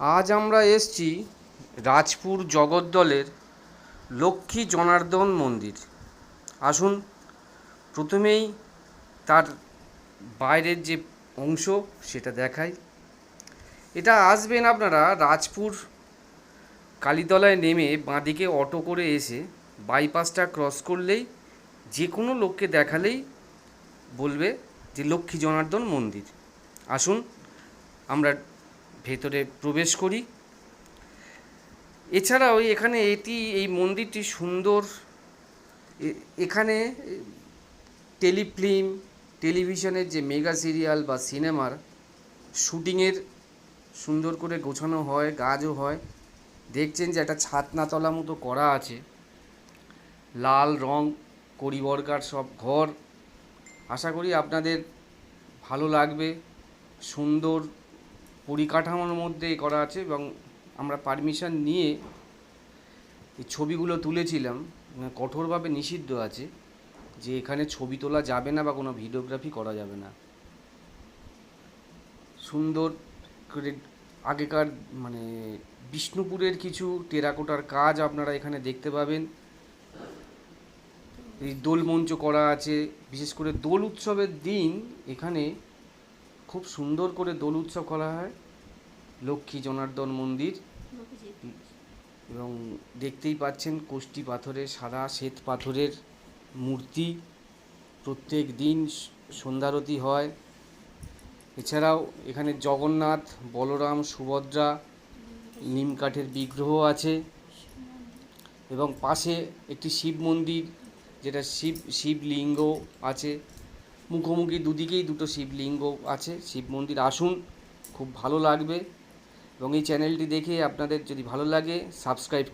আজ আমরা এসছি রাজপুর জগদ্দলের লক্ষ্মী জনার্দন মন্দির। আসুন, প্রথমেই তার বাইরের যে অংশ সেটা দেখাই। এটা আসবেন আপনারা রাজপুর কালীতলায় নেমে বাঁদিকে অটো করে এসে বাইপাসটা ক্রস করলেই যে কোনো লোককে দেখালেই বলবে যে লক্ষ্মী জনার্দন মন্দির। আসুন, আমরা ভেতরে প্রবেশ করি। এছাড়াও এখানে এটি, এই মন্দিরটি সুন্দর। এখানে টেলিফিল্ম, টেলিভিশনের যে মেগা সিরিয়াল বা সিনেমার শুটিংয়ের সুন্দর করে গোছানো হয় গাছও হয়। দেখছেন যে একটা ছাতনাতলা মতো করা আছে। লাল রং, করিবর্গার সব ঘর। আশা করি আপনাদের ভালো লাগবে। সুন্দর পরিকাঠামোর মধ্যে করা আছে এবং আমরা পারমিশন নিয়ে এই ছবিগুলো তুলেছিলাম। মানে কঠোরভাবে নিষিদ্ধ আছে যে এখানে ছবি তোলা যাবে না বা কোনো ভিডিওগ্রাফি করা যাবে না। সুন্দর করে আগেকার মানে বিষ্ণুপুরের কিছু টেরাকোটার কাজ আপনারা এখানে দেখতে পাবেন। এই দোল মঞ্চ করা আছে। বিশেষ করে দোল উৎসবের দিন এখানে খুব সুন্দর করে দোল উৎসব করা হয়। লক্ষ্মী জনার্দন মন্দির। এবং দেখতেই পাচ্ছেন কোষ্টি পাথরের, সাদা শ্বেত পাথরের মূর্তি। প্রত্যেক দিন সন্ধ্যারতি হয়। এছাড়াও এখানে জগন্নাথ, বলরাম, সুভদ্রা, নিম কাঠের বিগ্রহ আছে। এবং পাশে একটি শিব মন্দির, যেটা শিব, শিবলিঙ্গ আছে। মুখোমুখি দুদিকেই দুটো শিবলিঙ্গ আছে। শিব মন্দির আসুন, খুব ভালো লাগবে। এবং এই চ্যানেলটি দেখে আপনাদের যদি ভালো লাগে সাবস্ক্রাইব